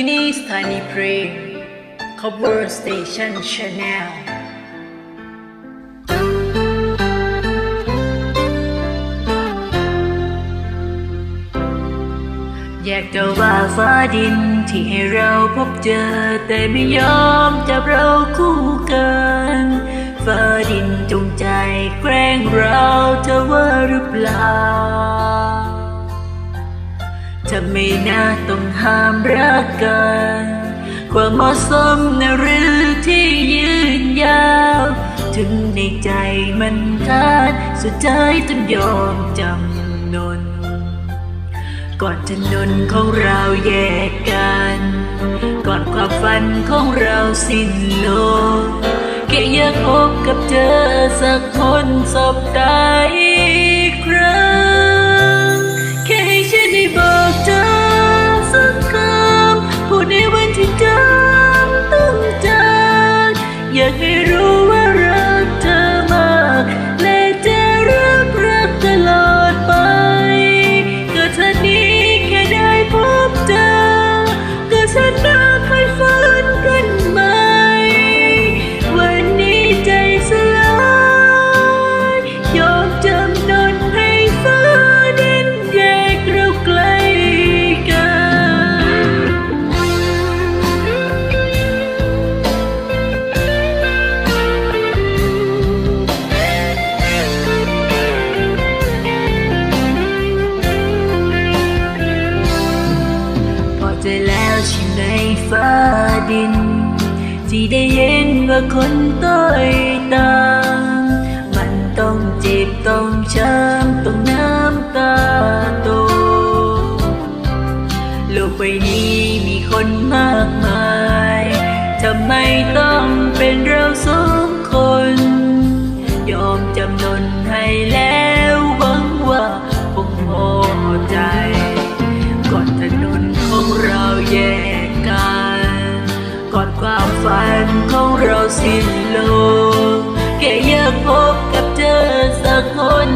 ที่นี่สถานีเพลง Cover Station Channel อยากจะว่าฟ้าดินที่ให้เราพบเจอ แต่ไม่ยอมจับเราคู่กันฟ้าดินจงใจแกล้งเราเธอว่าหรือเปล่า จะไม่น่าต้องห้ามรักกัน ความเหมาะสมนะหรือที่ยืนยาว ถึงในใจมันขาดสุดท้ายต้องยอมจำนน ก่อนถนนของเราแยกกัน ก่อนความฝันของเราสิ้นลงแค่อยากพบกับเธอสักคนสบตาอีกครั้ง ชีวใช่ไหมฟ้าดิน ที่ได้เห็นว่าคนต้อยตา ฝันของเราสิ้นลงแค่อยากพบกับเธอสักคน